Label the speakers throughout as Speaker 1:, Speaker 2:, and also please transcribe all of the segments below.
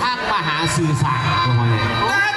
Speaker 1: ทางมหา
Speaker 2: สื่อ
Speaker 1: สา
Speaker 3: ร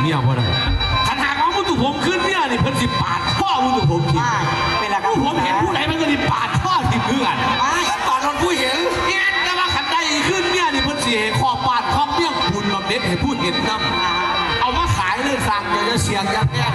Speaker 3: เมีย
Speaker 1: บ่ได้
Speaker 3: ขันหา
Speaker 1: ก
Speaker 2: เอา
Speaker 1: มุ
Speaker 4: ตุ
Speaker 1: ผม
Speaker 4: ขึ้
Speaker 3: น
Speaker 1: เนี่ยนี่เพิ่น
Speaker 3: สิ
Speaker 1: ปา
Speaker 3: ดข้อมุ
Speaker 1: ตุ
Speaker 3: ผม
Speaker 1: ทิ้
Speaker 3: เป็น
Speaker 1: ละค
Speaker 3: ผู้ผมเห็นผู้ใดมันก็สิปาดข้อทิ้เพื่อน
Speaker 1: ไปตอนนอนผู้เห็น
Speaker 3: เนี่ยแต่ว่าขันได้ขึ้นเนี่ยนี่เพิ่นสิขอปาดข้อเมี่ยงบุญบำเน็จให้ผู้เห็นนำเอามาขายเลยสั่งอย่า
Speaker 2: จะ
Speaker 3: เสีย
Speaker 1: งอ
Speaker 3: ย่างเนี่
Speaker 1: ย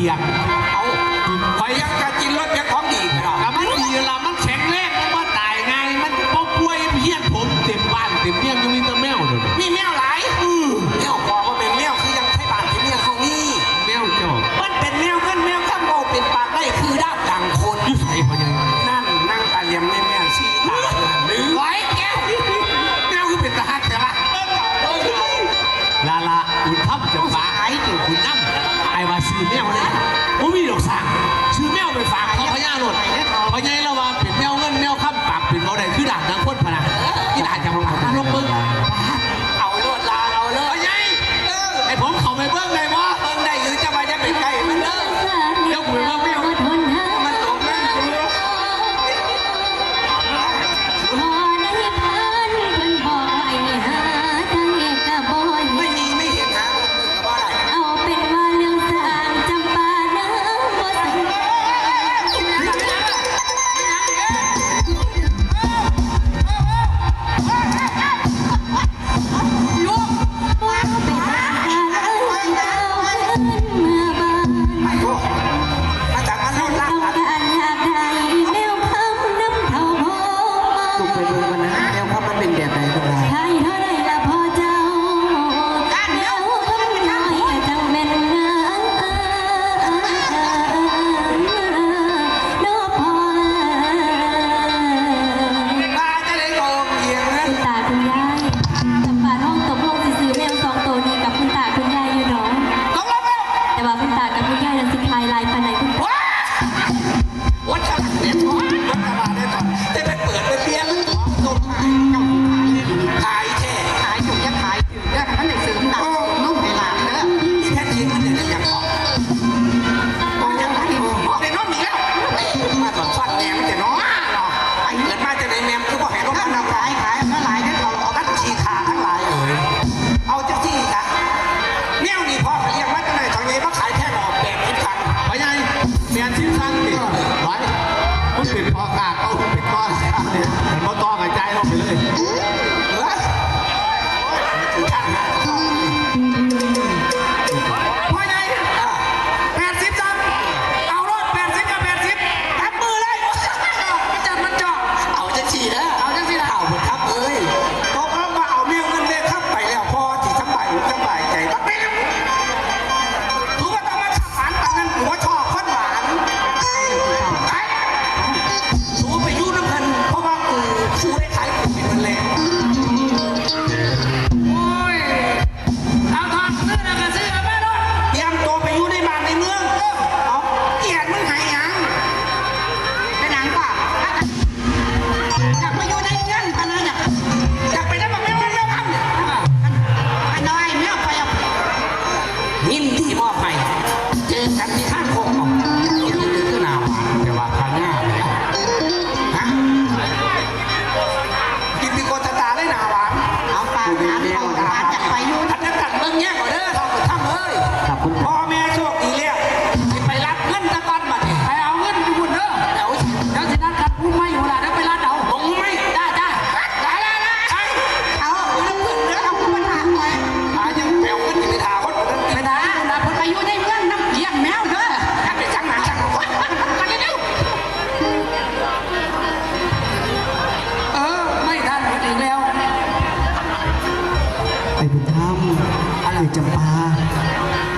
Speaker 1: Yeah.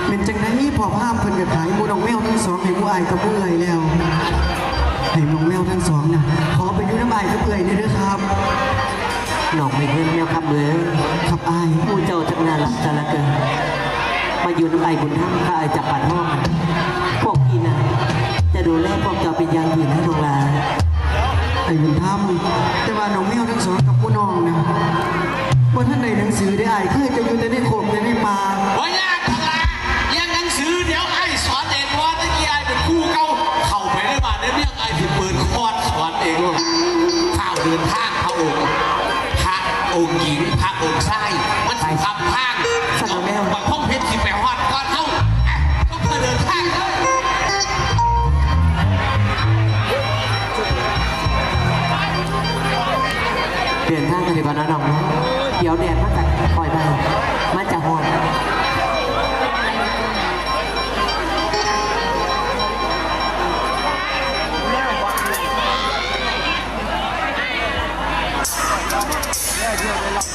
Speaker 1: เป็น
Speaker 3: จั
Speaker 1: งได
Speaker 3: พอ
Speaker 5: ภาพเพิ่นก็ขายหมูน้องแมวทั้งสองให้ผู้อายกับผู้เอื่อยแล้วให้น้องแมวทั้งสองน่ะขอไปอยู่น้ำอายกับเอื่อยนี่เด้อครับ
Speaker 6: หนอกไม่เพิ่มแล้วครับเมือง
Speaker 5: ครับอาย
Speaker 6: ผู้เจ้าจักนาลักจะละเกินมาอยู่น้ำไอบุญท่ามข้าไอจับปัดห้องพวกพี่น่ะจะดูแลพวกเจ้าเป็นอย่างดีนะดวงลา
Speaker 5: ไอ้บุญธรรมแต่ว่าน้องแมวทั้งสองกับผู้น้องนะว่าท่านในหนังสือได้อายคือจะอยู่แต่ในโขกแต่ในป่า
Speaker 3: ครูเก่าเข้าไปในบ้านได้เรียกไอ้ที่เปิดคอร์สสอนเองว่าข้าวเดินทางพระองค์พระองค์หญิงพระองค์ชายมันสิทำทางบางพ่อเพชรสิแปลฮอดก่อนเข้าอะก็เพื่อเดินทางเลย
Speaker 6: เดินทางกันดีกว่านะน้องนะเดี๋ยวแดดมาจากคอยมามาจากฮอน
Speaker 5: Ibu 了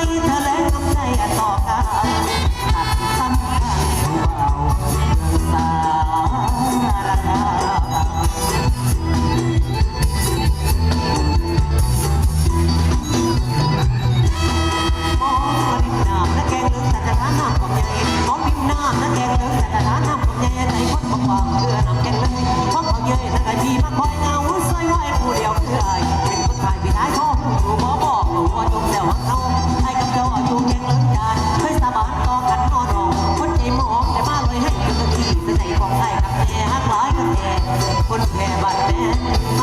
Speaker 5: hay What a bad like that.